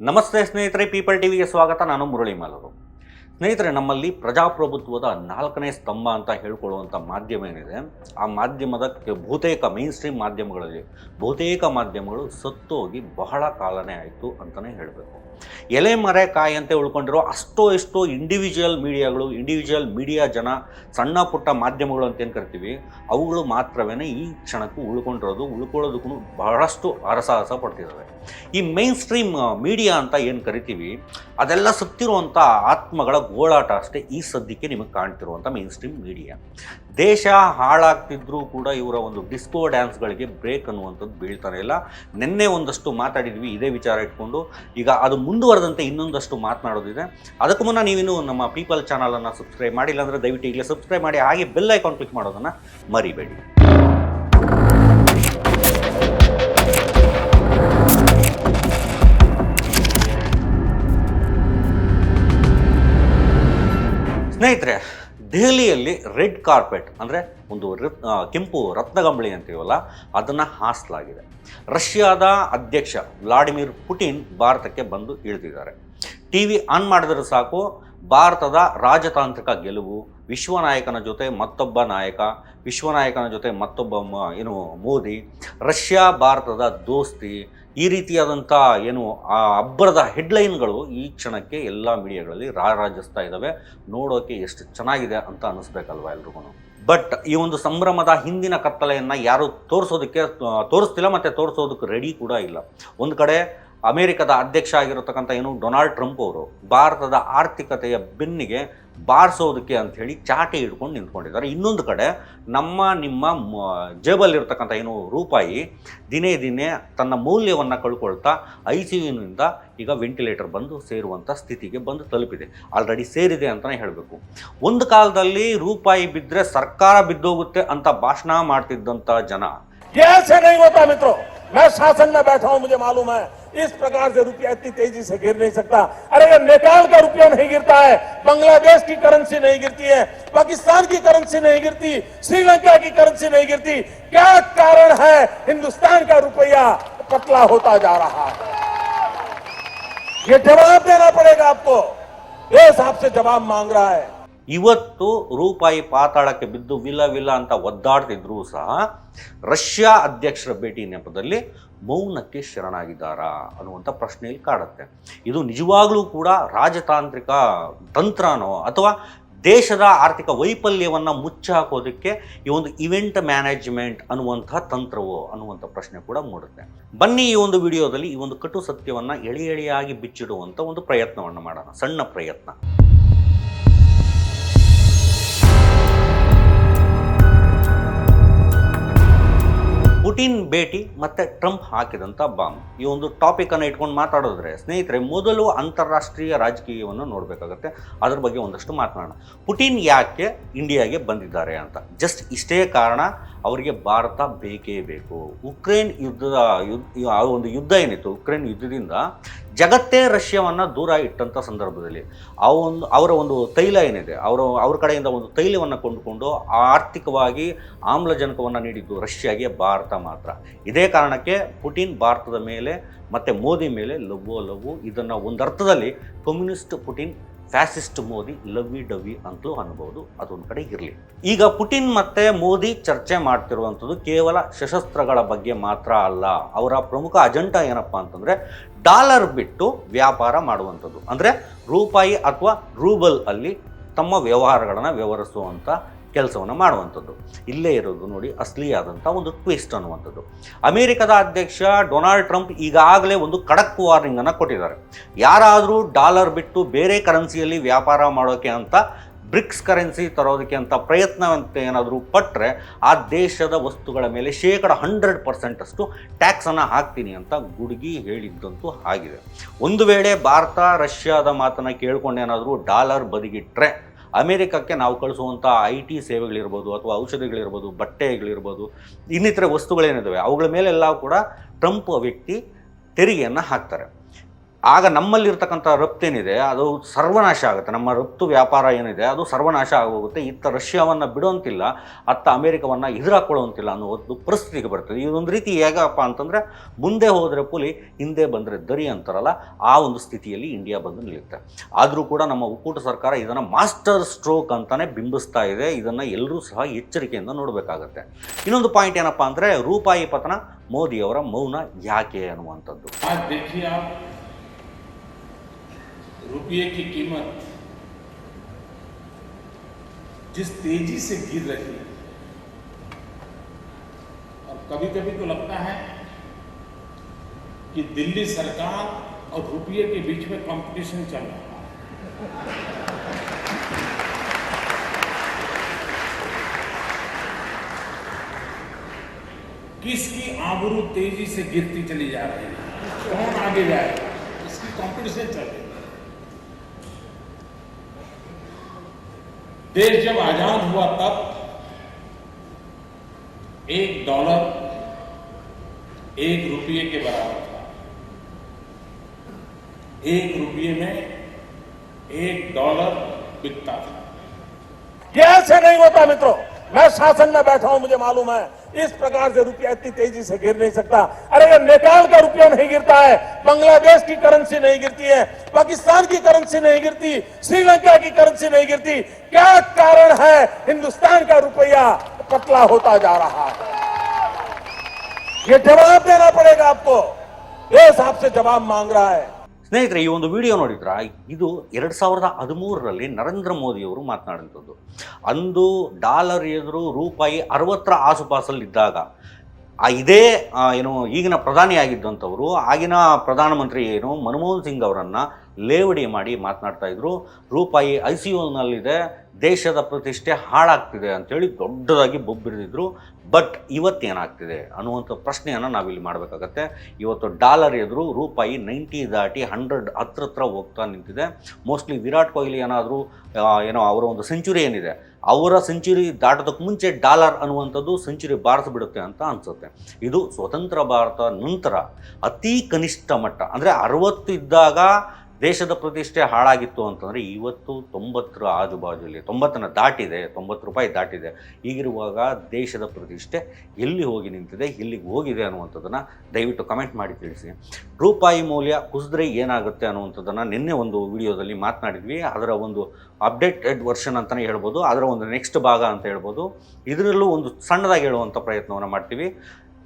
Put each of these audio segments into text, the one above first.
ನಮಸ್ತೆ ಸ್ನೇಹಿತರೆ ಪೀಪಲ್ ಟಿವಿಗೆ ಸ್ವಾಗತ. ನಾನು ಮುರಳಿ ಮಾಲರು. ಸ್ನೇಹಿತರೆ, ನಮ್ಮಲ್ಲಿ ಪ್ರಜಾಪ್ರಭುತ್ವದ ನಾಲ್ಕನೇ ಸ್ತಂಭ ಅಂತ ಹೇಳ್ಕೊಳ್ಳುವಂಥ ಮಾಧ್ಯಮ ಏನಿದೆ, ಆ ಮಾಧ್ಯಮದ ಬಹುತೇಕ ಮೈನ್ ಸ್ಟ್ರೀಮ್ ಮಾಧ್ಯಮಗಳಲ್ಲಿ ಬಹುತೇಕ ಮಾಧ್ಯಮಗಳು ಸತ್ತೋಗಿ ಬಹಳ ಕಾಲನೇ ಆಯಿತು ಅಂತಲೇ ಹೇಳಬೇಕು. ಎಲೆ ಮರೆ ಕಾಯಂತೆ ಉಳ್ಕೊಂಡಿರೋ ಅಷ್ಟೋ ಎಷ್ಟೋ ಇಂಡಿವಿಜುವಲ್ ಮೀಡಿಯಾಗಳು ಇಂಡಿವಿಜುವಲ್ ಮೀಡಿಯಾ ಜನ, ಸಣ್ಣ ಪುಟ್ಟ ಮಾಧ್ಯಮಗಳು ಅಂತ ಏನು ಕರಿತೀವಿ, ಅವುಗಳು ಮಾತ್ರವೇ ಈ ಕ್ಷಣಕ್ಕೂ ಉಳ್ಕೊಂಡಿರೋದು, ಉಳ್ಕೊಳ್ಳೋದಕ್ಕೂ ಬಹಳಷ್ಟು ಹರಸಾಹಸ ಪಡ್ತಿದ್ದಾವೆ ಈ ಮೈನ್ ಸ್ಟ್ರೀಮ್ ಮೀಡಿಯಾ ಅಂತ ಏನು ಕರಿತೀವಿ, ಅದೆಲ್ಲ ಸುತ್ತಿರುವಂಥ ಆತ್ಮಗಳ ಗೋಳಾಟ ಅಷ್ಟೇ ಈ ಸದ್ಯಕ್ಕೆ ನಿಮಗೆ ಕಾಣ್ತಿರುವಂಥ ಮೈನ್ ಸ್ಟ್ರೀಮ್ ಮೀಡಿಯಾ ದೇಶ ಹಾಳಾಗ್ತಿದ್ರೂ ಕೂಡ ಇವರ ಒಂದು ಡಿಸ್ಕೋ ಡ್ಯಾನ್ಸ್ಗಳಿಗೆ ಬ್ರೇಕ್ ಅನ್ನುವಂಥದ್ದು ಬೀಳ್ತಾನೆ ಇಲ್ಲ. ನಿನ್ನೆ ಒಂದಷ್ಟು ಮಾತಾಡಿದ್ವಿ, ಇದೇ ವಿಚಾರ ಇಟ್ಕೊಂಡು. ಈಗ ಅದು ಮುಂದುವರೆದಂತೆ ಇನ್ನೊಂದಷ್ಟು ಮಾತನಾಡೋದಿದೆ. ಅದಕ್ಕೂ ಮುನ್ನ ನೀವಿನ್ನೂ ನಮ್ಮ ಪೀಪಲ್ ಚಾನಲನ್ನು ಸಬ್ಸ್ಕ್ರೈಬ್ ಮಾಡಿಲ್ಲ ಅಂದರೆ ದಯವಿಟ್ಟು ಈಗಲೇ ಸಬ್ಸ್ಕ್ರೈಬ್ ಮಾಡಿ, ಹಾಗೆ ಬೆಲ್ ಐಕಾನ್ ಕ್ಲಿಕ್ ಮಾಡೋದನ್ನು ಮರಿಬೇಡಿ. ಸ್ನೇಹಿತರೆ ದೆಹಲಿಯಲ್ಲಿ ರೆಡ್ ಕಾರ್ಪೆಟ್, ಅಂದರೆ ಒಂದು ರತ್ ಕೆಂಪು ರತ್ನಗಂಬಳಿ ಅಂತೀವಲ್ಲ, ಅದನ್ನು ಹಾಸಲಾಗಿದೆ. ರಷ್ಯಾದ ಅಧ್ಯಕ್ಷ ವ್ಲಾಡಿಮಿರ್ ಪುಟಿನ್ ಭಾರತಕ್ಕೆ ಬಂದು ಇಳಿದಿದ್ದಾರೆ. ಟಿ ವಿ ಆನ್ ಮಾಡಿದ್ರೆ ಸಾಕು, ಭಾರತದ ರಾಜತಾಂತ್ರಿಕ ಗೆಲುವು, ವಿಶ್ವನಾಯಕನ ಜೊತೆ ಮತ್ತೊಬ್ಬ ನಾಯಕ, ವಿಶ್ವನಾಯಕನ ಜೊತೆ ಮತ್ತೊಬ್ಬ ಏನು, ಮೋದಿ, ರಷ್ಯಾ, ಭಾರತದ ದೋಸ್ತಿ ಈ ರೀತಿಯಾದಂಥ ಏನು ಆ ಅಬ್ಬರದ ಹೆಡ್ಲೈನ್ಗಳು ಈ ಕ್ಷಣಕ್ಕೆ ಎಲ್ಲ ಮೀಡಿಯಾಗಳಲ್ಲಿ ರಾರಾಜಿಸ್ತಾ ಇದ್ದಾವೆ. ನೋಡೋಕೆ ಎಷ್ಟು ಚೆನ್ನಾಗಿದೆ ಅಂತ ಅನ್ನಿಸ್ಬೇಕಲ್ವಾ ಎಲ್ರಿಗೂ ಬಟ್ ಈ ಒಂದು ಸಂಭ್ರಮದ ಹಿಂದಿನ ಕತ್ತಲೆಯನ್ನು ಯಾರು ತೋರಿಸೋದಕ್ಕೆ, ತೋರಿಸ್ತಿಲ್ಲ ಮತ್ತು ತೋರಿಸೋದಕ್ಕೆ ರೆಡಿ ಕೂಡ ಇಲ್ಲ. ಒಂದು ಕಡೆ ಅಮೆರಿಕದ ಅಧ್ಯಕ್ಷ ಆಗಿರತಕ್ಕಂಥ ಏನು ಡೊನಾಲ್ಡ್ ಟ್ರಂಪ್ ಅವರು ಭಾರತದ ಆರ್ಥಿಕತೆಯ ಬೆನ್ನಿಗೆ ಬಾರಿಸೋದಕ್ಕೆ ಅಂಥೇಳಿ ಚಾಟಿ ಹಿಡ್ಕೊಂಡು ನಿಂತ್ಕೊಂಡಿದ್ದಾರೆ. ಇನ್ನೊಂದು ಕಡೆ ನಮ್ಮ, ನಿಮ್ಮ ಜೇಬಲ್ಲಿರ್ತಕ್ಕಂಥ ಏನು ರೂಪಾಯಿ ದಿನೇ ದಿನೇ ತನ್ನ ಮೌಲ್ಯವನ್ನು ಕಳ್ಕೊಳ್ತಾ ಐ ಸಿ ಯುನಿಂದ ಈಗ ವೆಂಟಿಲೇಟರ್ ಬಂದು ಸೇರುವಂಥ ಸ್ಥಿತಿಗೆ ಬಂದು ತಲುಪಿದೆ. ಆಲ್ರೆಡಿ ಸೇರಿದೆ ಅಂತಲೇ ಹೇಳಬೇಕು. ಒಂದು ಕಾಲದಲ್ಲಿ ರೂಪಾಯಿ ಬಿದ್ದರೆ ಸರ್ಕಾರ ಬಿದ್ದೋಗುತ್ತೆ ಅಂತ ಭಾಷಣ ಮಾಡ್ತಿದ್ದಂಥ ಜನ ये ऐसे नहीं होता मित्रों। मैं शासन में बैठा हूँ, मुझे मालूम है। इस प्रकार से रुपया इतनी तेज़ी से गिर नहीं सकता। अरे ये नेपाल का रुपया नहीं गिरता है, बांग्लादेश की करेंसी नहीं गिरती है, पाकिस्तान की करेंसी नहीं गिरती, श्रीलंका की करेंसी नहीं गिरती। क्या कारण है? हिंदुस्तान का रुपया पतला होता जा रहा है। ये जवाब देना पड़ेगा आपको। देश आपसे जवाब मांग रहा है। ಇವತ್ತು ರೂಪಾಯಿ ಪಾತಾಳಕ್ಕೆ ಬಿದ್ದು ವಿಲ ವಿಲ ಅಂತ ಒದ್ದಾಡ್ತಿದ್ರೂ ಸಹ ರಷ್ಯಾ ಅಧ್ಯಕ್ಷರ ಭೇಟಿ ನೆಪದಲ್ಲಿ ಮೌನಕ್ಕೆ ಶರಣಾಗಿದ್ದಾರಾ ಅನ್ನುವಂಥ ಪ್ರಶ್ನೆಯಲ್ಲಿ ಕಾಡುತ್ತೆ. ಇದು ನಿಜವಾಗ್ಲೂ ಕೂಡ ರಾಜತಾಂತ್ರಿಕ ತಂತ್ರನೋ ಅಥವಾ ದೇಶದ ಆರ್ಥಿಕ ವೈಫಲ್ಯವನ್ನು ಮುಚ್ಚಾಕೋದಕ್ಕೆ ಈ ಒಂದು ಇವೆಂಟ್ ಮ್ಯಾನೇಜ್ಮೆಂಟ್ ಅನ್ನುವಂಥ ತಂತ್ರವೋ ಅನ್ನುವಂಥ ಪ್ರಶ್ನೆ ಕೂಡ ಮೂಡುತ್ತೆ. ಬನ್ನಿ ಈ ಒಂದು ವಿಡಿಯೋದಲ್ಲಿ ಈ ಒಂದು ಕಟು ಸತ್ಯವನ್ನು ಎಳೆ ಎಳೆಯಾಗಿ ಬಿಚ್ಚಿಡುವಂಥ ಒಂದು ಪ್ರಯತ್ನವನ್ನು ಮಾಡೋಣ. ಸಣ್ಣ ಪ್ರಯತ್ನ. ಪುಟಿನ್ ಭೇಟಿ ಮತ್ತೆ ಟ್ರಂಪ್ ಹಾಕಿದಂಥ ಬಾಂಬ್. ಈ ಒಂದು ಟಾಪಿಕನ್ನು ಇಟ್ಕೊಂಡು ಮಾತಾಡಿದ್ರೆ, ಸ್ನೇಹಿತರೆ, ಮೊದಲು ಅಂತಾರಾಷ್ಟ್ರೀಯ ರಾಜಕೀಯವನ್ನು ನೋಡಬೇಕಾಗತ್ತೆ. ಅದ್ರ ಬಗ್ಗೆ ಒಂದಷ್ಟು ಮಾತನಾಡೋಣ. ಪುಟಿನ್ ಯಾಕೆ ಇಂಡಿಯಾಗೆ ಬಂದಿದ್ದಾರೆ ಅಂತ? ಜಸ್ಟ್ ಇಷ್ಟೇ ಕಾರಣ, ಅವರಿಗೆ ಭಾರತ ಬೇಕೇ ಬೇಕು. ಉಕ್ರೇನ್ ಯುದ್ಧದ ಯುದ್ಧ ಒಂದು ಯುದ್ಧ ಏನಿತ್ತು? ಉಕ್ರೇನ್ ಯುದ್ಧದಿಂದ ಜಗತ್ತೇ ರಷ್ಯಾವನ್ನು ದೂರ ಇಟ್ಟಂಥ ಸಂದರ್ಭದಲ್ಲಿ ಆ ಒಂದು ಅವರ ಒಂದು ತೈಲ ಏನಿದೆ, ಅವರ, ಅವ್ರ ಕಡೆಯಿಂದ ಒಂದು ತೈಲವನ್ನು ಕೊಂಡುಕೊಂಡು ಆರ್ಥಿಕವಾಗಿ ಆಮ್ಲಜನಕವನ್ನು ನೀಡಿದ್ದು ರಷ್ಯಾಗೆ ಭಾರತ ಮಾತ್ರ. ಇದೇ ಕಾರಣಕ್ಕೆ ಪುಟಿನ್ ಭಾರತದ ಮೇಲೆ ಮತ್ತು ಮೋದಿ ಮೇಲೆ ಲವ್ವೋ ಲವ್ವು ಇದನ್ನು ಒಂದರ್ಥದಲ್ಲಿ communist Putin fascist Modi lovey dovey ಅಂತಲೂ ಅನ್ಬೋದು ಅದೊಂದು ಕಡೆ ಇರಲಿ. ಈಗ ಪುಟಿನ್ ಮತ್ತೆ ಮೋದಿ ಚರ್ಚೆ ಮಾಡ್ತಿರುವಂಥದ್ದು ಕೇವಲ ಸಶಸ್ತ್ರಗಳ ಬಗ್ಗೆ ಮಾತ್ರ ಅಲ್ಲ. ಅವರ ಪ್ರಮುಖ ಅಜೆಂಡಾ ಏನಪ್ಪ ಅಂತಂದರೆ ಡಾಲರ್ ಬಿಟ್ಟು ವ್ಯಾಪಾರ ಮಾಡುವಂಥದ್ದು. ಅಂದರೆ ರೂಪಾಯಿ ಅಥವಾ ರೂಬಲ್ ಅಲ್ಲಿ ತಮ್ಮ ವ್ಯವಹಾರಗಳನ್ನು ವ್ಯವಹರಿಸುವಂಥ ಕೆಲಸವನ್ನು ಮಾಡುವಂಥದ್ದು. ಇಲ್ಲೇ ಇರೋದು ನೋಡಿ ಅಸಲಿಯಾದಂಥ ಒಂದು ಟ್ವಿಸ್ಟ್ ಅನ್ನುವಂಥದ್ದು. ಅಮೆರಿಕದ ಅಧ್ಯಕ್ಷ ಡೊನಾಲ್ಡ್ ಟ್ರಂಪ್ ಈಗಾಗಲೇ ಒಂದು ಖಡಕ್ ವಾರ್ನಿಂಗನ್ನು ಕೊಟ್ಟಿದ್ದಾರೆ. ಯಾರಾದರೂ ಡಾಲರ್ ಬಿಟ್ಟು ಬೇರೆ ಕರೆನ್ಸಿಯಲ್ಲಿ ವ್ಯಾಪಾರ ಮಾಡೋಕ್ಕೆ ಅಂತ ಬ್ರಿಕ್ಸ್ ಕರೆನ್ಸಿ ತರೋದಕ್ಕೆ ಅಂತ ಪ್ರಯತ್ನ ಅಂತ ಏನಾದರೂ ಪಟ್ಟರೆ ಆ ದೇಶದ ವಸ್ತುಗಳ ಮೇಲೆ ಶೇಕಡ ಹಂಡ್ರೆಡ್ ಪರ್ಸೆಂಟಷ್ಟು ಟ್ಯಾಕ್ಸನ್ನು ಹಾಕ್ತೀನಿ ಅಂತ ಗುಡುಗಿ ಹೇಳಿದ್ದಂತೂ ಆಗಿದೆ. ಒಂದು ವೇಳೆ ಭಾರತ ರಷ್ಯಾದ ಮಾತನ್ನು ಕೇಳ್ಕೊಂಡು ಏನಾದರೂ ಡಾಲರ್ ಬದಿಗಿಟ್ರೆ ಅಮೆರಿಕಕ್ಕೆ ನಾವು ಕಳಿಸುವಂಥ ಐ ಟಿ ಸೇವೆಗಳಿರ್ಬೋದು ಅಥವಾ ಔಷಧಿಗಳಿರ್ಬೋದು, ಬಟ್ಟೆಗಳಿರ್ಬೋದು, ಇನ್ನಿತರ ವಸ್ತುಗಳೇನಿದ್ದಾವೆ ಅವುಗಳ ಮೇಲೆಲ್ಲ ಕೂಡ ಟ್ರಂಪ್ ವ್ಯಕ್ತಿ ತೆರಿಗೆಯನ್ನು ಹಾಕ್ತಾರೆ. ಆಗ ನಮ್ಮಲ್ಲಿರ್ತಕ್ಕಂಥ ರಫ್ತೇನಿದೆ ಅದು ಸರ್ವನಾಶ ಆಗುತ್ತೆ. ನಮ್ಮ ರಫ್ತು ವ್ಯಾಪಾರ ಏನಿದೆ, ಅದು ಸರ್ವನಾಶ ಆಗೋಗುತ್ತೆ. ಇತ್ತ ರಷ್ಯಾವನ್ನು ಬಿಡೋಂತಿಲ್ಲ ಅತ್ತ ಅಮೇರಿಕಾವನ್ನು ಎದುರಾಕೊಳ್ಳೋಂತಿಲ್ಲ ಅನ್ನೋ ಒಂದು ಪರಿಸ್ಥಿತಿಗೆ ಬರ್ತದೆ. ಇದೊಂದು ರೀತಿ ಹೇಗಪ್ಪ ಅಂತಂದರೆ, ಮುಂದೆ ಹೋದರೆ ಪುಲಿ, ಹಿಂದೆ ಬಂದರೆ ದರಿ ಅಂತಾರಲ್ಲ, ಆ ಒಂದು ಸ್ಥಿತಿಯಲ್ಲಿ ಇಂಡಿಯಾ ಬಂದು ನಿಲ್ಲುತ್ತೆ. ಆದರೂ ಕೂಡ ನಮ್ಮ ಒಕ್ಕೂಟ ಸರ್ಕಾರ ಇದನ್ನು ಮಾಸ್ಟರ್ ಸ್ಟ್ರೋಕ್ ಅಂತಲೇ ಬಿಂಬಿಸ್ತಾ ಇದೆ. ಇದನ್ನು ಎಲ್ಲರೂ ಸಹ ಎಚ್ಚರಿಕೆಯಿಂದ ನೋಡಬೇಕಾಗತ್ತೆ. ಇನ್ನೊಂದು ಪಾಯಿಂಟ್ ಏನಪ್ಪಾ ಅಂದರೆ, ರೂಪಾಯಿ ಪತನ ಮೋದಿಯವರ ಮೌನ ಯಾಕೆ ಅನ್ನುವಂಥದ್ದು. रुपये की कीमत जिस तेज़ी से गिर रही है, और कभी कभी तो लगता है कि दिल्ली सरकार और रुपये के बीच में कंपटीशन चल रहा है। किसकी आबरू तेज़ी से गिरती चली जा रही है? कौन आगे जाएगा? इसकी कंपटीशन चल रही है। देश जब आज़ाद हुआ तब एक डॉलर एक रुपये के बराबर था। एक रुपये में एक डॉलर बिकता था। यह ऐसे नहीं होता मित्रों। मैं शासन में बैठा हूँ, मुझे मालूम है। इस प्रकार से रुपया इतनी तेज़ी से गिर नहीं सकता। अरे अगर नेपाल का रुपया नहीं गिरता है, बांग्लादेश की करेंसी नहीं गिरती है, पाकिस्तान की करेंसी नहीं गिरती, श्रीलंका की करेंसी नहीं गिरती। क्या कारण है? हिंदुस्तान का रुपया पतला होता जा रहा है। ये जवाब देना पड़ेगा आपको। देश आपसे जवाब मांग रहा है। ಸ್ನೇಹಿತರೆ, ಈ ಒಂದು ವಿಡಿಯೋ ನೋಡಿದ್ರ? ಇದು ಎರಡು ಸಾವಿರದ ಹದಿಮೂರರಲ್ಲಿ ನರೇಂದ್ರ ಮೋದಿಯವರು ಮಾತನಾಡಿದಂಥದ್ದು. ಅಂದು ಡಾಲರ್ ಎದುರು ರೂಪಾಯಿ ಅರವತ್ತರ ಆಸುಪಾಸಲ್ಲಿದ್ದಾಗ, ಆ ಇದೇ ಏನು, ಈಗಿನ ಪ್ರಧಾನಿಯಾಗಿದ್ದಂಥವರು ಆಗಿನ ಪ್ರಧಾನಮಂತ್ರಿ ಏನು, ಮನಮೋಹನ್ ಸಿಂಗ್ ಅವರನ್ನು ಲೇವಡಿ ಮಾಡಿ ಮಾತನಾಡ್ತಾ ಇದ್ರು. ರೂಪಾಯಿ ಐ ಸಿ ಯುನಲ್ಲಿದೆ ದೇಶದ ಪ್ರತಿಷ್ಠೆ ಹಾಳಾಗ್ತಿದೆ ಅಂಥೇಳಿ ದೊಡ್ಡದಾಗಿ ಬೊಬ್ಬಿರಿದ್ರು ಬಟ್ ಇವತ್ತೇನಾಗ್ತಿದೆ ಅನ್ನುವಂಥ ಪ್ರಶ್ನೆಯನ್ನು ನಾವಿಲ್ಲಿ ಮಾಡಬೇಕಾಗತ್ತೆ. ಇವತ್ತು ಡಾಲರ್ ಎದುರು ರೂಪಾಯಿ ನೈಂಟಿ ದಾಟಿ ಹಂಡ್ರೆಡ್ ಹತ್ರ ಹತ್ರ ಹೋಗ್ತಾ ನಿಂತಿದೆ. ಮೋಸ್ಟ್ಲಿ ವಿರಾಟ್ ಕೊಹ್ಲಿ ಏನಾದರೂ ಏನೋ ಅವರ ಒಂದು ಸೆಂಚುರಿ ಏನಿದೆ, ಅವರ ಸೆಂಚುರಿ ದಾಟೋದಕ್ಕೆ ಮುಂಚೆ ಡಾಲರ್ ಅನ್ನುವಂಥದ್ದು ಸೆಂಚುರಿ ಬಾರಿಸ್ಬಿಡುತ್ತೆ ಅಂತ ಅನಿಸುತ್ತೆ. ಇದು ಸ್ವತಂತ್ರ ಭಾರತ ನಂತರ ಅತಿ ಕನಿಷ್ಠ ಮಟ್ಟ, ಅಂದರೆ ಅರವತ್ತು ಇದ್ದಾಗ ದೇಶದ ಪ್ರತಿಷ್ಠೆ ಹಾಳಾಗಿತ್ತು ಅಂತಂದರೆ ಇವತ್ತು ತೊಂಬತ್ತರ ಆಜುಬಾಜುಲಿ, ತೊಂಬತ್ತನ್ನು ದಾಟಿದೆ, ತೊಂಬತ್ತು ರೂಪಾಯಿ ದಾಟಿದೆ. ಈಗಿರುವಾಗ ದೇಶದ ಪ್ರತಿಷ್ಠೆ ಎಲ್ಲಿ ಹೋಗಿ ನಿಂತಿದೆ, ಎಲ್ಲಿಗೆ ಹೋಗಿದೆ ಅನ್ನುವಂಥದ್ದನ್ನು ದಯವಿಟ್ಟು ಕಮೆಂಟ್ ಮಾಡಿ ತಿಳಿಸಿ. ರೂಪಾಯಿ ಮೌಲ್ಯ ಕುಸಿದ್ರೆ ಏನಾಗುತ್ತೆ ಅನ್ನುವಂಥದ್ದನ್ನು ನಿನ್ನೆ ಒಂದು ವಿಡಿಯೋದಲ್ಲಿ ಮಾತನಾಡಿದ್ವಿ. ಅದರ ಒಂದು ಅಪ್ಡೇಟೆಡ್ ವರ್ಷನ್ ಅಂತಲೇ ಹೇಳ್ಬೋದು. ಅದರ ಒಂದು ನೆಕ್ಸ್ಟ್ ಭಾಗ ಅಂತ ಹೇಳ್ಬೋದು. ಇದರಲ್ಲೂ ಒಂದು ಸಣ್ಣದಾಗಿ ಹೇಳುವಂಥ ಪ್ರಯತ್ನವನ್ನು ಮಾಡ್ತೀವಿ.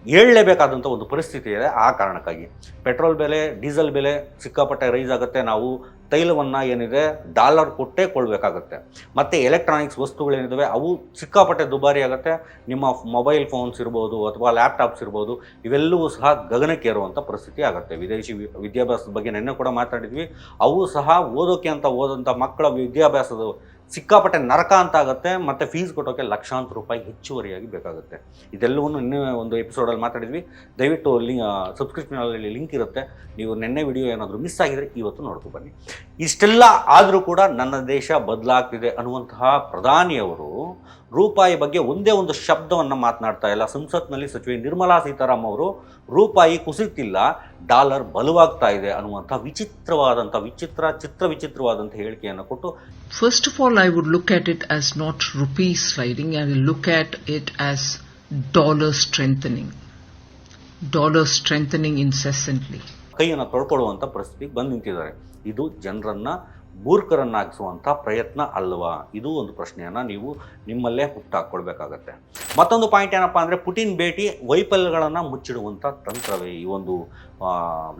ಹೇಳಲೇಬೇಕಾದಂಥ ಒಂದು ಪರಿಸ್ಥಿತಿ ಇದೆ ಆ ಕಾರಣಕ್ಕಾಗಿ. ಪೆಟ್ರೋಲ್ ಬೆಲೆ, ಡೀಸೆಲ್ ಬೆಲೆ ಸಿಕ್ಕಾಪಟ್ಟೆ ರೈಸ್ ಆಗುತ್ತೆ. ನಾವು ತೈಲವನ್ನು ಏನಿದೆ ಡಾಲರ್ ಕೊಟ್ಟೇ ಕೊಡಬೇಕಾಗತ್ತೆ. ಮತ್ತು ಎಲೆಕ್ಟ್ರಾನಿಕ್ಸ್ ವಸ್ತುಗಳೇನಿದ್ದಾವೆ ಅವು ಸಿಕ್ಕಾಪಟ್ಟೆ ದುಬಾರಿ ಆಗುತ್ತೆ. ನಿಮ್ಮ ಮೊಬೈಲ್ ಫೋನ್ಸ್ ಇರ್ಬೋದು ಅಥವಾ ಲ್ಯಾಪ್ಟಾಪ್ಸ್ ಇರ್ಬೋದು, ಇವೆಲ್ಲವೂ ಸಹ ಗಗನಕ್ಕೇರುವಂಥ ಪರಿಸ್ಥಿತಿ ಆಗುತ್ತೆ. ವಿದೇಶಿ ವಿದ್ಯಾಭ್ಯಾಸದ ಬಗ್ಗೆ ನಿನ್ನೆ ಕೂಡ ಮಾತಾಡಿದ್ವಿ. ಅವು ಸಹ ಓದೋಕೆ ಅಂತ ಓದೋಂಥ ಮಕ್ಕಳ ವಿದ್ಯಾಭ್ಯಾಸದ ಸಿಕ್ಕಾಪಟ್ಟೆ ನರಕ ಅಂತ ಆಗುತ್ತೆ, ಮತ್ತು ಫೀಸ್ ಕೊಟ್ಟೋಕೆ ಲಕ್ಷಾಂತರ ರೂಪಾಯಿ ಹೆಚ್ಚುವರಿಯಾಗಿ ಬೇಕಾಗುತ್ತೆ. ಇದೆಲ್ಲವನ್ನು ನಿನ್ನೆ ಒಂದು ಎಪಿಸೋಡಲ್ಲಿ ಮಾತಾಡಿದ್ವಿ. ದಯವಿಟ್ಟು ಲಿ ಸಬ್ಸ್ಕ್ರಿಪ್ಷನಲ್ಲಿ ಲಿಂಕ್ ಇರುತ್ತೆ. ನೀವು ನಿನ್ನೆ ವಿಡಿಯೋ ಏನಾದರೂ ಮಿಸ್ ಆಗಿದರೆ ಇವತ್ತು ನೋಡ್ಕೊ ಬನ್ನಿ. ಇಷ್ಟೆಲ್ಲ ಆದರೂ ಕೂಡ ನನ್ನ ದೇಶ ಬದಲಾಗ್ತಿದೆ ಅನ್ನುವಂತಹ ಪ್ರಧಾನಿಯವರು ರೂಪಾಯಿ ಬಗ್ಗೆ ಒಂದೇ ಒಂದು ಶಬ್ದವನ್ನು ಮಾತನಾಡ್ತಾ ಇಲ್ಲ. ಸಂಸತ್ನಲ್ಲಿ ಸಚಿವೆ ನಿರ್ಮಲಾ ಸೀತಾರಾಮ್ ಅವರು ರೂಪಾಯಿ ಕುಸಿತಿಲ್ಲ ಡಾಲರ್ ಬಲವಾಗ್ತಾ ಇದೆ ಅನ್ನುವಂಥ ವಿಚಿತ್ರವಾದಂಥ ವಿಚಿತ್ರ ಚಿತ್ರ ವಿಚಿತ್ರವಾದಂಥ ಹೇಳಿಕೆಯನ್ನು ಕೊಟ್ಟು first of all I would look at it as not rupee sliding I look at it as dollar strengthening dollar strengthening incessantly ಕೈಯನ್ನು ತೊಳ್ಕೊಳ್ಳುವಂಥ ಪರಿಸ್ಥಿತಿಗೆ ಬಂದು ನಿಂತಿದ್ದಾರೆ. ಇದು ಜನರನ್ನು ಮೂರ್ಖರನ್ನಾಗಿಸುವಂಥ ಪ್ರಯತ್ನ ಅಲ್ವಾ? ಇದು ಒಂದು ಪ್ರಶ್ನೆಯನ್ನು ನೀವು ನಿಮ್ಮಲ್ಲೇ ಹುಟ್ಟಾಕ್ಕೊಳ್ಬೇಕಾಗತ್ತೆ. ಮತ್ತೊಂದು ಪಾಯಿಂಟ್ ಏನಪ್ಪ ಅಂದರೆ ಪುಟಿನ್ ಭೇಟಿ ವೈಫಲ್ಯಗಳನ್ನು ಮುಚ್ಚಿಡುವಂಥ ತಂತ್ರವೇ ಈ ಒಂದು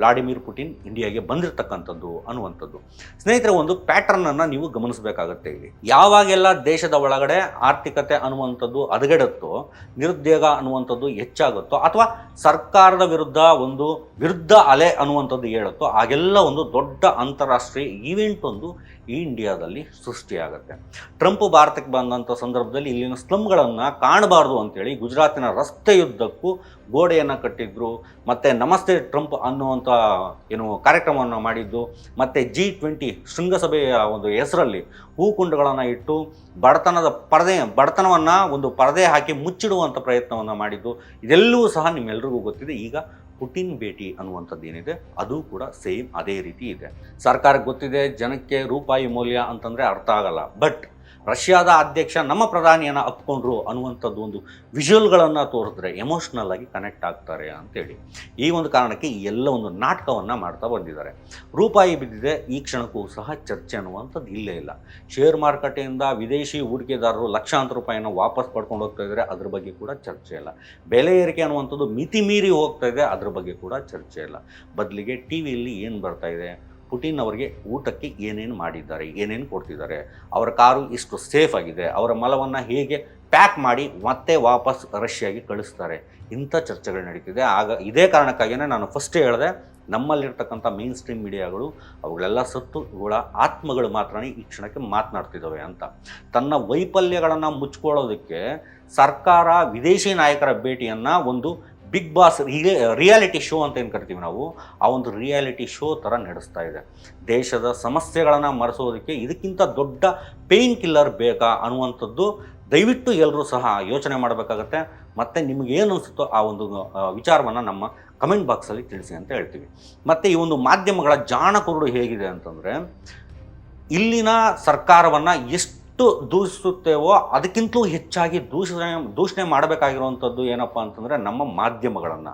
ವ್ಲಾಡಿಮಿರ್ ಪುಟಿನ್ ಇಂಡಿಯಾಗೆ ಬಂದಿರತಕ್ಕಂಥದ್ದು ಅನ್ನುವಂಥದ್ದು. ಸ್ನೇಹಿತರೆ, ಒಂದು ಪ್ಯಾಟರ್ನನ್ನು ನೀವು ಗಮನಿಸಬೇಕಾಗತ್ತೆ ಇಲ್ಲಿ. ಯಾವಾಗೆಲ್ಲ ದೇಶದ ಒಳಗಡೆ ಆರ್ಥಿಕತೆ ಅನ್ನುವಂಥದ್ದು ಹದಗೆಡುತ್ತೋ, ನಿರುದ್ಯೋಗ ಅನ್ನುವಂಥದ್ದು ಹೆಚ್ಚಾಗುತ್ತೋ, ಅಥವಾ ಸರ್ಕಾರದ ವಿರುದ್ಧ ಒಂದು ವಿರುದ್ಧ ಅಲೆ ಅನ್ನುವಂಥದ್ದು ಹೇಳುತ್ತೋ ಆಗೆಲ್ಲ ಒಂದು ದೊಡ್ಡ ಅಂತಾರಾಷ್ಟ್ರೀಯ ಈವೆಂಟ್ ಒಂದು ಈ ಇಂಡಿಯಾದಲ್ಲಿ ಸೃಷ್ಟಿಯಾಗುತ್ತೆ. ಟ್ರಂಪ್ ಭಾರತಕ್ಕೆ ಬಂದಂಥ ಸಂದರ್ಭದಲ್ಲಿ ಇಲ್ಲಿನ ಸ್ಲಮ್ಗಳನ್ನು ಕಾಣಬಾರ್ದು ಅಂತೇಳಿ ಗುಜರಾತಿನ ರಸ್ತೆಯುದ್ದಕ್ಕೂ ಗೋಡೆಯನ್ನು ಕಟ್ಟಿದ್ರು, ಮತ್ತು ನಮಸ್ತೆ ಟ್ರಂಪ್ ಅನ್ನುವಂಥ ಏನು ಕಾರ್ಯಕ್ರಮವನ್ನು ಮಾಡಿದ್ದು, ಮತ್ತು ಜಿ ಟ್ವೆಂಟಿ ಶೃಂಗಸಭೆಯ ಒಂದು ಹೆಸರಲ್ಲಿ ಹೂಕುಂಡಗಳನ್ನು ಇಟ್ಟು ಬಡತನದ ಪರದೆ, ಬಡತನವನ್ನು ಒಂದು ಪರದೆ ಹಾಕಿ ಮುಚ್ಚಿಡುವಂಥ ಪ್ರಯತ್ನವನ್ನು ಮಾಡಿದ್ದು. ಇದೆಲ್ಲವೂ ಸಹ ನಿಮ್ಮೆಲ್ಲರಿಗೂ ಗೊತ್ತಿದೆ. ಈಗ ಪುಟಿನ್ ಭೇಟಿ ಅನ್ನುವಂಥದ್ದು ಏನಿದೆ ಅದು ಕೂಡ ಸೇಮ್ ಅದೇ ರೀತಿ ಇದೆ. ಸರ್ಕಾರಕ್ಕೆ ಗೊತ್ತಿದೆ, ಜನಕ್ಕೆ ರೂಪಾಯಿ ಮೌಲ್ಯ ಅಂತಂದರೆ ಅರ್ಥ ಆಗಲ್ಲ. ಬಟ್ ರಷ್ಯಾದ ಅಧ್ಯಕ್ಷ ನಮ್ಮ ಪ್ರಧಾನಿಯನ್ನು ಅಪ್ಕೊಂಡ್ರು ಅನ್ನುವಂಥದ್ದು ಒಂದು ವಿಜುವಲ್ಗಳನ್ನು ತೋರಿಸಿದ್ರೆ ಎಮೋಷ್ನಲ್ ಆಗಿ ಕನೆಕ್ಟ್ ಆಗ್ತಾರೆ ಅಂತೇಳಿ. ಈ ಒಂದು ಕಾರಣಕ್ಕೆ ಈ ಎಲ್ಲ ಒಂದು ನಾಟಕವನ್ನು ಮಾಡ್ತಾ ಬಂದಿದ್ದಾರೆ. ರೂಪಾಯಿ ಬಿದ್ದಿದೆ, ಈ ಕ್ಷಣಕ್ಕೂ ಸಹ ಚರ್ಚೆ ಅನ್ನುವಂಥದ್ದು ಇಲ್ಲೇ ಇಲ್ಲ. ಶೇರ್ ಮಾರುಕಟ್ಟೆಯಿಂದ ವಿದೇಶಿ ಹೂಡಿಕೆದಾರರು ಲಕ್ಷಾಂತರ ರೂಪಾಯಿನ ವಾಪಸ್ ಪಡ್ಕೊಂಡು ಹೋಗ್ತಾ ಇದ್ದಾರೆ, ಅದ್ರ ಬಗ್ಗೆ ಕೂಡ ಚರ್ಚೆ ಇಲ್ಲ. ಬೆಲೆ ಏರಿಕೆ ಅನ್ನುವಂಥದ್ದು ಮಿತಿ ಮೀರಿ ಹೋಗ್ತಾ ಇದೆ, ಅದ್ರ ಬಗ್ಗೆ ಕೂಡ ಚರ್ಚೆ ಇಲ್ಲ. ಬದಲಿಗೆ ಟಿ ವಿಯಲ್ಲಿ ಏನು ಬರ್ತಾ ಇದೆ? ಪುಟಿನ್ ಅವರಿಗೆ ಊಟಕ್ಕೆ ಏನೇನು ಮಾಡಿದ್ದಾರೆ, ಏನೇನು ಕೊಡ್ತಿದ್ದಾರೆ, ಅವರ ಕಾರು ಇಷ್ಟು ಸೇಫ್ ಆಗಿದೆ, ಅವರ ಮಲವನ್ನು ಹೇಗೆ ಪ್ಯಾಕ್ ಮಾಡಿ ಮತ್ತೆ ವಾಪಸ್ ರಷ್ಯಾಗೆ ಕಳಿಸ್ತಾರೆ. ಇಂಥ ಚರ್ಚೆಗಳು ನಡೀತಿದೆ. ಆಗ ಇದೇ ಕಾರಣಕ್ಕಾಗಿಯೇ ನಾನು ಫಸ್ಟ್ ಹೇಳಿದೆ, ನಮ್ಮಲ್ಲಿರ್ತಕ್ಕಂಥ ಮೇನ್ ಸ್ಟ್ರೀಮ್ ಮೀಡಿಯಾಗಳು ಅವುಗಳೆಲ್ಲ ಸತ್ತು ಇವುಗಳ ಆತ್ಮಗಳು ಮಾತ್ರ ಈ ಕ್ಷಣಕ್ಕೆ ಮಾತನಾಡ್ತಿದ್ದಾವೆ ಅಂತ. ತನ್ನ ವೈಫಲ್ಯಗಳನ್ನು ಮುಚ್ಕೊಳ್ಳೋದಕ್ಕೆ ಸರ್ಕಾರ, ವಿದೇಶಿ ನಾಯಕರ ಭೇಟಿಯನ್ನು ಒಂದು ಬಿಗ್ ಬಾಸ್ ಹೀಗೆ ರಿಯಾಲಿಟಿ ಶೋ ಅಂತ ಏನು ಕರಿತೀವಿ ನಾವು? ಆ ಒಂದು ರಿಯಾಲಿಟಿ ಶೋ ಥರ ನಡೆಸ್ತಾ ಇದೆ. ದೇಶದ ಸಮಸ್ಯೆಗಳನ್ನು ಮರೆಸೋದಕ್ಕೆ ಇದಕ್ಕಿಂತ ದೊಡ್ಡ ಪೇಯ್ನ್ ಕಿಲ್ಲರ್ ಬೇಕಾ ಅನ್ನುವಂಥದ್ದು ದಯವಿಟ್ಟು ಎಲ್ಲರೂ ಸಹ ಯೋಚನೆ ಮಾಡಬೇಕಾಗತ್ತೆ. ಮತ್ತು ನಿಮಗೇನು ಅನಿಸುತ್ತೋ ಆ ಒಂದು ವಿಚಾರವನ್ನು ನಮ್ಮ ಕಮೆಂಟ್ ಬಾಕ್ಸಲ್ಲಿ ತಿಳಿಸಿ ಅಂತ ಹೇಳ್ತೀವಿ. ಮತ್ತು ಈ ಒಂದು ಮಾಧ್ಯಮಗಳ ಜಾಣಕುರುಡು ಹೇಗಿದೆ ಅಂತಂದರೆ, ಇಲ್ಲಿನ ಸರ್ಕಾರವನ್ನು ಎಷ್ಟು ದೂಷಿಸುತ್ತೇವೋ ಅದಕ್ಕಿಂತಲೂ ಹೆಚ್ಚಾಗಿ ದೂಷಣೆ ದೂಷಣೆ ಮಾಡಬೇಕಾಗಿರುವಂಥದ್ದು ಏನಪ್ಪ ಅಂತಂದರೆ ನಮ್ಮ ಮಾಧ್ಯಮಗಳನ್ನು.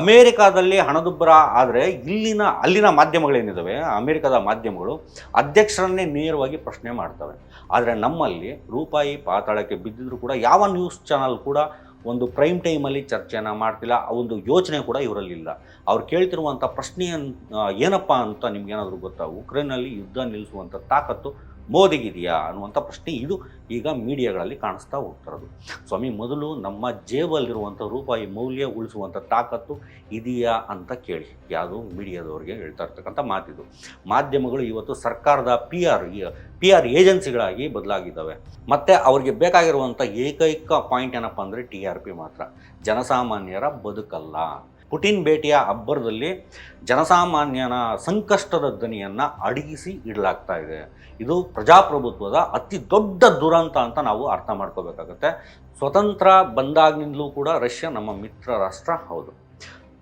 ಅಮೇರಿಕಾದಲ್ಲಿ ಹಣದುಬ್ಬರ ಆದರೆ ಇಲ್ಲಿನ, ಅಲ್ಲಿನ ಮಾಧ್ಯಮಗಳೇನಿದ್ದಾವೆ ಅಮೇರಿಕಾದ ಮಾಧ್ಯಮಗಳು ಅಧ್ಯಕ್ಷರನ್ನೇ ನೇರವಾಗಿ ಪ್ರಶ್ನೆ ಮಾಡ್ತವೆ. ಆದರೆ ನಮ್ಮಲ್ಲಿ ರೂಪಾಯಿ ಪಾತಾಳಕ್ಕೆ ಬಿದ್ದಿದ್ರು ಕೂಡ ಯಾವ ನ್ಯೂಸ್ ಚಾನಲ್ ಕೂಡ ಒಂದು ಪ್ರೈಮ್ ಟೈಮಲ್ಲಿ ಚರ್ಚೆಯನ್ನು ಮಾಡ್ತಿಲ್ಲ, ಆ ಒಂದು ಯೋಚನೆ ಕೂಡ ಇವರಲ್ಲಿಲ್ಲ. ಅವ್ರು ಕೇಳ್ತಿರುವಂಥ ಪ್ರಶ್ನೆ ಏನಪ್ಪ ಅಂತ ನಿಮ್ಗೇನಾದರೂ ಗೊತ್ತಾ? ಉಕ್ರೇನಲ್ಲಿ ಯುದ್ಧ ನಿಲ್ಲಿಸುವಂಥ ತಾಕತ್ತು ಮೋದಿಗಿದೆಯಾ ಅನ್ನುವಂಥ ಪ್ರಶ್ನೆ ಇದು ಈಗ ಮೀಡಿಯಾಗಳಲ್ಲಿ ಕಾಣಿಸ್ತಾ ಹೋಗ್ತಿರೋದು. ಸ್ವಾಮಿ, ಮೊದಲು ನಮ್ಮ ಜೇಬಲ್ಲಿರುವಂಥ ರೂಪಾಯಿ ಮೌಲ್ಯ ಉಳಿಸುವಂಥ ತಾಕತ್ತು ಇದೆಯಾ ಅಂತ ಕೇಳಿ. ಯಾವುದು ಮೀಡಿಯಾದವ್ರಿಗೆ ಹೇಳ್ತಾ ಇರ್ತಕ್ಕಂಥ ಮಾತಿದು. ಮಾಧ್ಯಮಗಳು ಇವತ್ತು ಸರ್ಕಾರದ ಪಿ ಆರ್ ಪಿ ಆರ್ ಏಜೆನ್ಸಿಗಳಾಗಿ ಬದಲಾಗಿದ್ದಾವೆ. ಮತ್ತು ಅವ್ರಿಗೆ ಬೇಕಾಗಿರುವಂಥ ಏಕೈಕ ಪಾಯಿಂಟ್ ಏನಪ್ಪ ಅಂದರೆ ಟಿ ಆರ್ ಪಿ ಮಾತ್ರ. ಜನಸಾಮಾನ್ಯರ ಬದುಕಲ್ಲ. ಪುಟಿನ್ ಭೇಟಿಯ ಅಬ್ಬರದಲ್ಲಿ ಜನಸಾಮಾನ್ಯನ ಸಂಕಷ್ಟದ ದನಿಯನ್ನು ಅಡಗಿಸಿ ಇಡಲಾಗ್ತಾ ಇದೆ. ಇದು ಪ್ರಜಾಪ್ರಭುತ್ವದ ಅತಿ ದೊಡ್ಡ ದುರಂತ ಅಂತ ನಾವು ಅರ್ಥ ಮಾಡ್ಕೋಬೇಕಾಗತ್ತೆ. ಸ್ವತಂತ್ರ ಬಂದಾಗಿನಿಂದಲೂ ಕೂಡ ರಷ್ಯಾ ನಮ್ಮ ಮಿತ್ರ ರಾಷ್ಟ್ರ, ಹೌದು.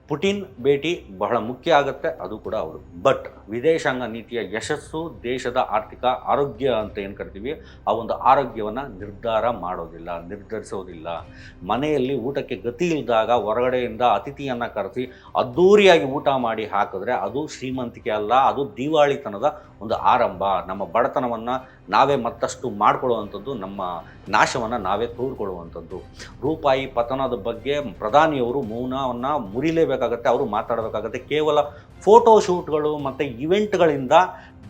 ಪುಟಿನ್ ಭೇಟಿ ಬಹಳ ಮುಖ್ಯ ಆಗುತ್ತೆ, ಅದು ಕೂಡ ಹೌದು ಬಟ್ ವಿದೇಶಾಂಗ ನೀತಿಯ ಯಶಸ್ಸು ದೇಶದ ಆರ್ಥಿಕ ಆರೋಗ್ಯ ಅಂತ ಏನು ಕರಿತೀವಿ? ಆ ಒಂದು ಆರೋಗ್ಯವನ್ನು ನಿರ್ಧಾರ ಮಾಡೋದಿಲ್ಲ, ನಿರ್ಧರಿಸೋದಿಲ್ಲ. ಮನೆಯಲ್ಲಿ ಊಟಕ್ಕೆ ಗತಿ ಇಲ್ಲದಾಗ ಹೊರಗಡೆಯಿಂದ ಅತಿಥಿಯನ್ನು ಕರೆಸಿ ಅದ್ಧೂರಿಯಾಗಿ ಊಟ ಮಾಡಿ ಹಾಕಿದ್ರೆ ಅದು ಶ್ರೀಮಂತಿಕೆ ಅಲ್ಲ, ಅದು ದಿವಾಳಿತನದ ಒಂದು ಆರಂಭ. ನಮ್ಮ ಬಡತನವನ್ನು ನಾವೇ ಮತ್ತಷ್ಟು ಮಾಡಿಕೊಳ್ಳುವಂಥದ್ದು, ನಮ್ಮ ನಾಶವನ್ನು ನಾವೇ ತೋರ್ಕೊಳ್ಳುವಂಥದ್ದು ರೂಪಾಯಿ ಪತನದ ಬಗ್ಗೆ ಪ್ರಧಾನಿಯವರು ಮೌನವನ್ನು ಮುರಿಲೇಬೇಕಾಗತ್ತೆ, ಅವರು ಮಾತಾಡಬೇಕಾಗತ್ತೆ. ಕೇವಲ ಫೋಟೋ ಶೂಟ್ಗಳು ಮತ್ತು ಇವೆಂಟ್ಗಳಿಂದ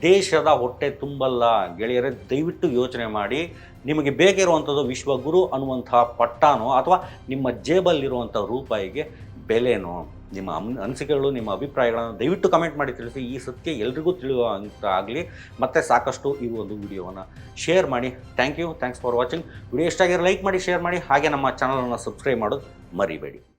ದೇಶದ ಹೊಟ್ಟೆ ತುಂಬಲ್ಲ. ಗೆಳೆಯರೇ, ದಯವಿಟ್ಟು ಯೋಚನೆ ಮಾಡಿ. ನಿಮಗೆ ಬೇಕಿರುವಂಥದ್ದು ವಿಶ್ವಗುರು ಅನ್ನುವಂಥ ಪಟ್ಟಾನೋ ಅಥವಾ ನಿಮ್ಮ ಜೇಬಲ್ಲಿರುವಂಥ ರೂಪಾಯಿಗೆ ಬೆಲೆನೋ, ನಿಮ್ಮ ಅನ್, ಅನಿಸಿಕೆಗಳು, ನಿಮ್ಮ ಅಭಿಪ್ರಾಯಗಳನ್ನು ದಯವಿಟ್ಟು ಕಮೆಂಟ್ ಮಾಡಿ ತಿಳಿಸಿ. ಈ ಸತ್ಯ ಎಲ್ರಿಗೂ ತಿಳಿಯುವಂತ ಆಗಲಿ. ಮತ್ತು ಸಾಕಷ್ಟು ಈ ಒಂದು ವಿಡಿಯೋವನ್ನು ಶೇರ್ ಮಾಡಿ. Thank you. Thanks for watching. Video ಇಷ್ಟ ಆಗಿರೋ ಲೈಕ್ ಮಾಡಿ, ಶೇರ್ ಮಾಡಿ. ಹಾಗೆ ನಮ್ಮ ಚಾನಲನ್ನು ಸಬ್ಸ್ಕ್ರೈಬ್ ಮಾಡೋದು ಮರಿಬೇಡಿ.